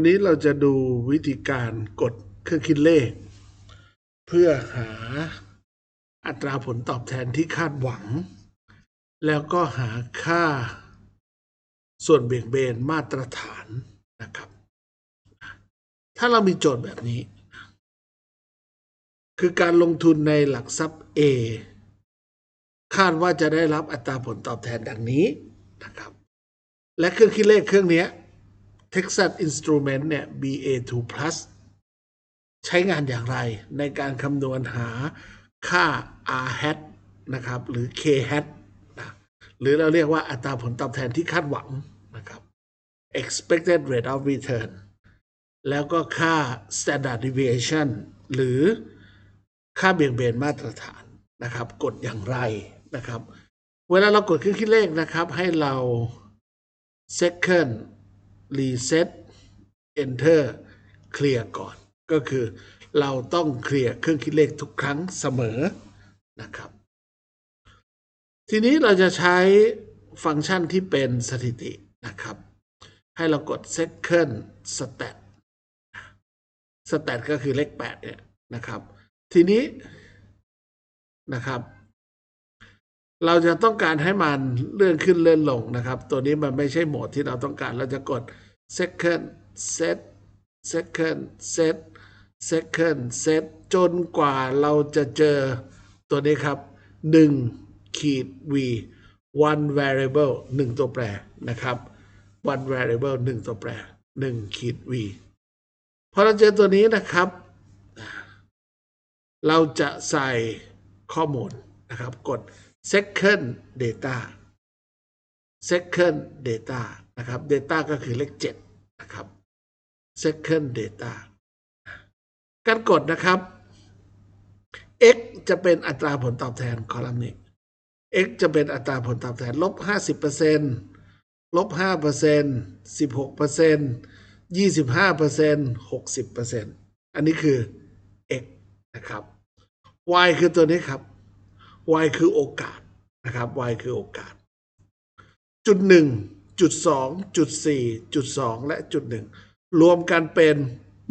วันนี้เราจะดูวิธีการกดเครื่องคิดเลข เพื่อหาอัตราผลตอบแทนที่คาดหวัง แล้วก็หาค่า ส่วนเบี่ยงเบนมาตรฐานนะครับ ถ้าเรามีโจทย์แบบนี้ คือการลงทุนในหลักทรัพย์ A คาดว่าจะได้รับอัตราผลตอบแทนดังนี้นะครับ และเครื่องคิดเลขเครื่องนี้ Texas Instrument เนี่ย BA2 Plus ใช้งานอย่างไรในการคำนวณหาค่า R hat นะครับ หรือ K hat นะหรือเราเรียกว่าอัตราผลตอบแทนที่คาดหวังนะครับ expected rate of return แล้วก็ค่า standard deviation หรือค่าเบี่ยงเบนมาตรฐานนะครับ กดอย่างไรนะครับ เวลาเรากดเครื่องคิดเลขนะครับ ให้เรา second reset enter clear ก่อน ก็คือเราต้องเคลียร์เครื่องคิดเลขทุกครั้งเสมอนะครับ ทีนี้เราจะใช้ฟังก์ชันที่เป็นสถิตินะครับ ให้เรากด second stat stat ก็คือเลข8เนี่ยนะครับ ทีนี้นะครับ เราจะต้องการให้มันเลื่อนขึ้นเลื่อนลงนะครับ ตัวนี้มันไม่ใช่โหมดที่เราต้องการ เราจะกด second set second set second set จนกว่าเราจะเจอตัวนี้ครับ1ขีด v one variable 1 ตัวแปรนะครับ one variable 1 ตัวแปร1ขีด v พอเราเจอตัวนี้นะครับ เราจะใส่ข้อมูลนะครับ กด second data second data นะครับ data ก็คือเลข7นะครับ second data การกดนะครับ x จะเป็นอัตราผลตอบแทนคอลัมน์นี้ x จะเป็นอัตราผลตอบแทนลบ50%ลบ5% 16% 25% 60%อันนี้คือ x นะครับ y คือตัวนี้ครับ y คือโอกาส นะครับ y คือโอกาส จุดหนึ่งจุดสองจุดสี่จุดสองและจุดหนึ่งรวมกันเป็น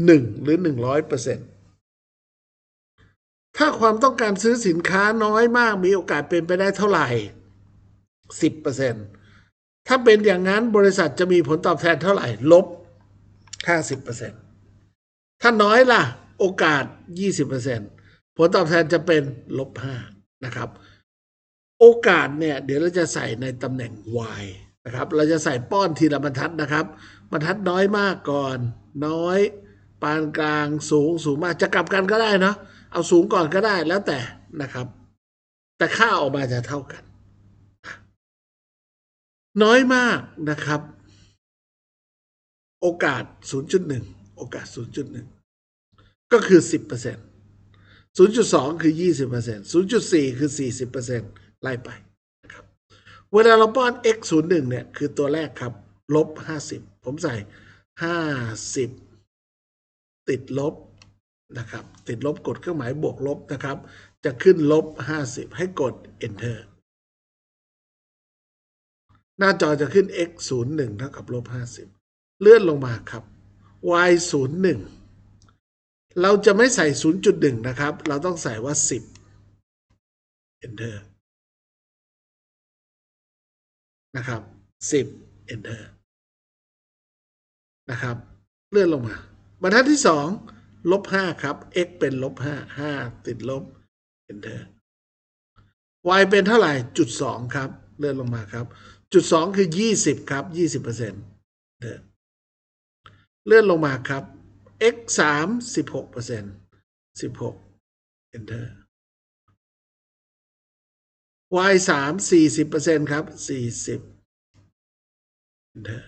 หนึ่งหรือหนึ่งร้อยเปอร์เซ็นต์ถ้าความต้องการซื้อสินค้าน้อยมากมีโอกาสเป็นไปได้เท่าไหร่สิบเปอร์เซ็นต์ถ้าเป็นอย่างนั้นบริษัทจะมีผลตอบแทนเท่าไหร่ ลบห้าสิบเปอร์เซ็นต์ถ้าน้อยล่ะ โอกาสยี่สิบเปอร์เซ็นต์ผลตอบแทนจะเป็นลบห้านะครับ อกาสเนี่ยเดี๋ยวเราจะใส่ในตำแหน่ง y นะครับเราจะใส่ป้อนทีละบรรทัดนะครับ บรรทัดน้อยมากก่อน น้อย ปานกลางสูงสูงมากจะกลับกันก็ได้เนาะเอาสูงก่อนก็ได้แล้วแต่นะครับ แต่ค่าออกมาจะเท่ากัน น้อยมากนะครับ โอกาส 0.1 โอกาส 0.1 ก็คือ 10% 0.2 คือ 20% 0.4 คือ 40% ไล่ไปนะครับเวลาเราป้อน x 0 1เนี่ยคือตัวแรกครับ ลบ 50 ผมใส่ 50 ติดลบนะครับ ติดลบกดเครื่องหมายบวกลบนะครับ จะขึ้นลบ 50 ให้กด enter หน้าจอจะขึ้น x 0 1เท่ากับลบ 50 เลื่อนลงมาครับ y 0 1เราจะไม่ใส่ 0.1 นะครับ เราต้องใส่ว่า 10 enter นะครับ 10 enter นะครับ เลื่อนลงมา บรรทัดที่ 2 ลบ 5 ครับ x เป็นลบ 5 5 ติดลบ enter y เป็นเท่าไหร่จุด 2 ครับ เลื่อนลงมาครับ จุด 2 คือ 20 ครับ 20%เเเลื่อนลงมาครับ x สามสิบหกเปอร์เซ็นต์สิบหก enter y สามสี่สิบเปอร์เซ็นต์ครับสี่สิบนะ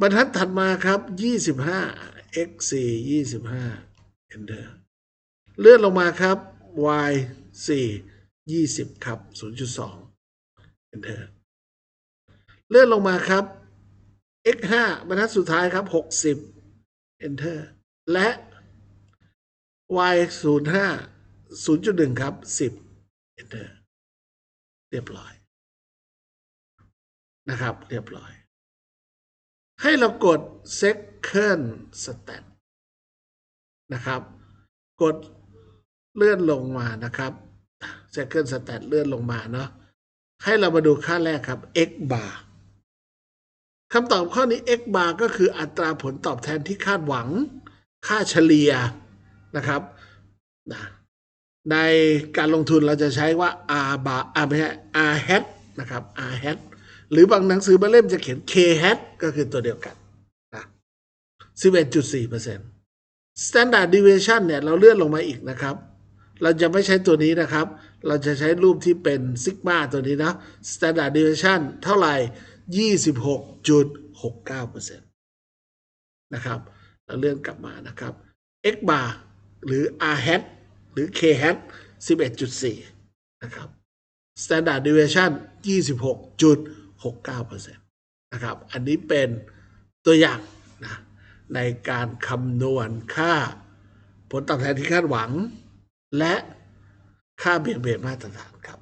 บรรทัดถัดมาครับยี่สิบห้า x สี่ยี่สิบห้า enter เลื่อนลงมาครับ y สี่ยี่สิบครับศูนย์จุดสอง enter เลื่อนลงมาครับ x 5บรรทัดสุดท้ายครับ60 enter และ y 0 5 0.1 ครับ 10 enter เรียบร้อย นะครับ เรียบร้อย ให้เรากด second stat นะครับ กดเลื่อนลงมานะครับ second stat เลื่อนลงมาเนาะให้เรามาดูค่าแรกครับ x bar คำตอบข้อนี้ x bar ก็คืออัตราผลตอบแทนที่คาดหวัง ค่าเฉลี่ยนะครับนะ ในการลงทุนเราจะใช้ว่า r bar อ่าไม่ใช่ r hat นะครับ r hat หรือบางหนังสือบางเล่มจะเขียน k hat ก็คือตัวเดียวกันนะ11.4% standard deviation เนี่ยเราเลื่อนลงมาอีกนะครับ เราจะไม่ใช้ตัวนี้นะครับ เราจะใช้รูปที่เป็นซิกมาตัวนี้นะ standard deviation เท่าไหร่ 26.69%นะครับ เราเลื่อนกลับมานะครับ x bar หรือ r hat หรือ k hat 11.4 นะครับ standard deviation 26.69%นะครับ อันนี้เป็นตัวอย่างนะในการคำนวณค่าผลตอบแทนที่คาดหวัง และค่าเบี่ยงเบนมาตรฐานครับ